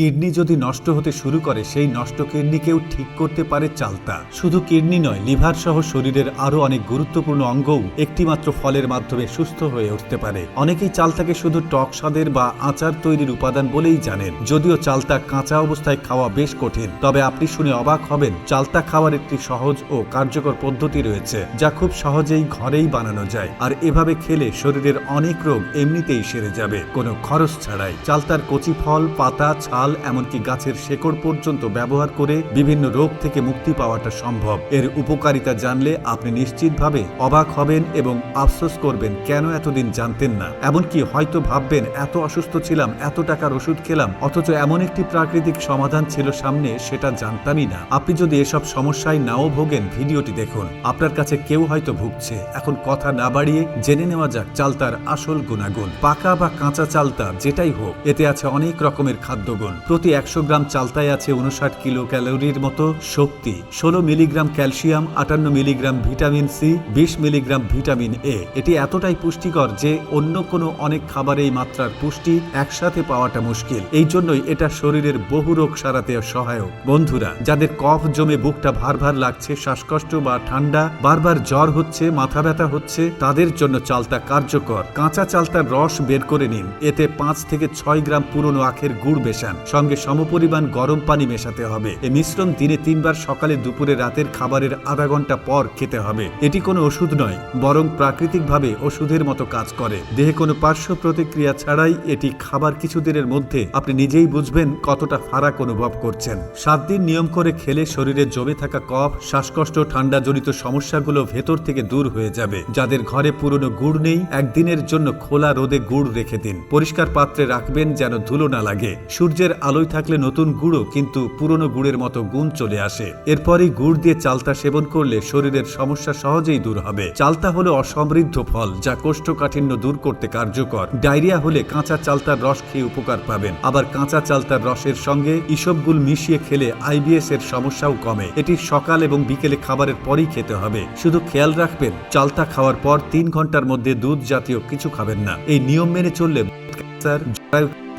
Kidney যদি নষ্ট হতে শুরু করে, সেই নষ্ট কিডনিকেও ঠিক করতে পারে চালতা। শুধু কিডনি নয়, লিভার সহ শরীরের আরও অনেক গুরুত্বপূর্ণ অঙ্গও একটিমাত্র ফলের মাধ্যমে সুস্থ হয়ে উঠতে পারে। অনেকেই চালতাকে শুধু টক স্বাদের বা আচার তৈরির উপাদান বলেই জানেন। যদিও চালতা কাঁচা অবস্থায় খাওয়া বেশ কঠিন, তবে আপনি শুনে অবাক হবেন, চালতা খাওয়ার একটি সহজ ও কার্যকর পদ্ধতি রয়েছে, যা খুব সহজেই ঘরেই বানানো যায়। আর এভাবে খেলে শরীরের অনেক রোগ এমনিতেই সেরে যাবে, কোনো খরচ ছাড়াই। চালতার কচি ফল, পাতা, ছাল এমনকি গাছের শেকড় পর্যন্ত ব্যবহার করে বিভিন্ন রোগ থেকে মুক্তি পাওয়াটা সম্ভব। এর উপকারিতা জানলে আপনি নিশ্চিতভাবে অবাক হবেন এবং আফসোস করবেন, কেন এতদিন জানতেন না? এমনকি হয়তো ভাববেন, এত অসুস্থ ছিলাম, এত টাকার ওষুধ খেলাম, অথচ এমন একটি প্রাকৃতিক সমাধান ছিল সামনে, সেটা জানতামই না। আপনি যদি এসব সমস্যায় নাও ভোগেন, ভিডিওটি দেখুন। আপনার কাছে কেউ হয়তো ভুগছে। এখন কথা না বাড়িয়ে জেনে নেওয়া যাক চালতার আসল গুণাগুণ। পাকা বা কাঁচা চালতা, যেটাই হোক, এতে আছে অনেক রকমের খাদ্যগুণ। প্রতি একশো গ্রাম চালতায় আছে উনষাট কিলো ক্যালোরির মতো শক্তি, ষোলো মিলিগ্রাম ক্যালসিয়াম, আটান্ন মিলিগ্রাম ভিটামিন সি, বিশ মিলিগ্রাম ভিটামিন এ। এটি এতটাই পুষ্টিকর যে অন্য কোনো অনেক খাবারে এই মাত্রার পুষ্টি একসাথে পাওয়াটা মুশকিল। এই জন্যই এটা শরীরের বহু রোগ সারাতে সহায়ক। বন্ধুরা, যাদের কফ জমে বুকটা ভার ভার লাগছে, শ্বাসকষ্ট বা ঠান্ডা, বারবার জ্বর হচ্ছে, মাথা ব্যথা হচ্ছে, তাদের জন্য চালতা কার্যকর। কাঁচা চালতার রস বের করে নিন। এতে পাঁচ থেকে ছয় গ্রাম পুরনো আখের গুড় মেশান। সঙ্গে সমপরিমাণ গরম পানি মেশাতে হবে। এই মিশ্রণ দিনে তিনবার সকালে দুপুরে রাতের খাবারের আধা ঘণ্টা পর খেতে হবে। এটি কোনো ওষুধ নয়, বরং প্রাকৃতিকভাবে ওষুধের মতো কাজ করে। দেহে কোনো পার্শ্ব প্রতিক্রিয়া ছাড়াই এটি খাবার কিছুদিনের মধ্যে আপনি নিজেই বুঝবেন কতটা ফারাক অনুভব করছেন। সাত দিন নিয়ম করে খেলে শরীরে জমে থাকা কফ, শ্বাসকষ্ট ঠান্ডা জনিত সমস্যাগুলো ভেতর থেকে দূর হয়ে যাবে। যাদের ঘরে পুরনো গুড় নেই, একদিনের জন্য খোলা রোদে গুড় রেখে দিন। পরিষ্কার পাত্রে রাখবেন যেন ধুলো না লাগে। সূর্যের আলোয় থাকলে নতুন গুঁড়ো, কিন্তু পুরনো গুড়ের মতো গুণ চলে আসে। এরপরই গুড় দিয়ে চালতা সেবন করলে শরীরের সমস্যা সহজেই দূর হবে। চালতা হলো অসমৃদ্ধ ফল, যা কোষ্ঠকাঠিন্য দূর করতে কার্যকর। ডায়রিয়া হলে কাঁচা চালতার রস খেয়ে উপকার পাবেন। আবার কাঁচা চালতার রসের সঙ্গে ইসবগুল মিশিয়ে খেলে আইবিএস এর সমস্যাও কমে। এটি সকাল এবং বিকেলে খাবারের পরই খেতে হবে। শুধু খেয়াল রাখবেন, চালতা খাওয়ার পর তিন ঘণ্টার মধ্যে দুধ জাতীয় কিছু খাবেন না। এই নিয়ম মেনে চললে ক্যান্সার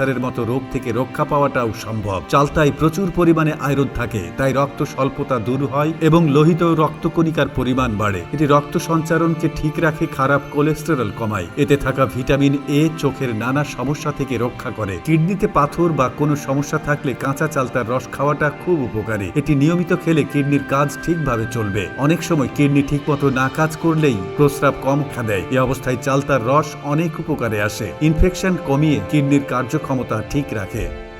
ক্যান্সারের মতো রোগ থেকে রক্ষা পাওয়াটাও সম্ভব। চালতায় প্রচুর পরিমাণে আয়রন থাকে, তাই রক্ত স্বল্পতা দূর হয় এবং লোহিত রক্তকণিকার পরিমাণ বাড়ে। এটি রক্ত সঞ্চারণকে ঠিক রাখে, খারাপ কোলেস্টেরল কমায়। এতে থাকা ভিটামিন এ চোখের নানা সমস্যা থেকে রক্ষা করে। কিডনিতে পাথর বা কোনো সমস্যা থাকলে কাঁচা চালতার রস খাওয়াটা খুব উপকারী। এটি নিয়মিত খেলে কিডনির কাজ ঠিকভাবে চলবে। অনেক সময় কিডনি ঠিকমতো না কাজ করলেই প্রস্রাব কম খা দেয়। এ অবস্থায় চালতার রস অনেক উপকারে আসে। ইনফেকশন কমিয়ে কিডনির কার্যক্ষমতা ঠিক রাখে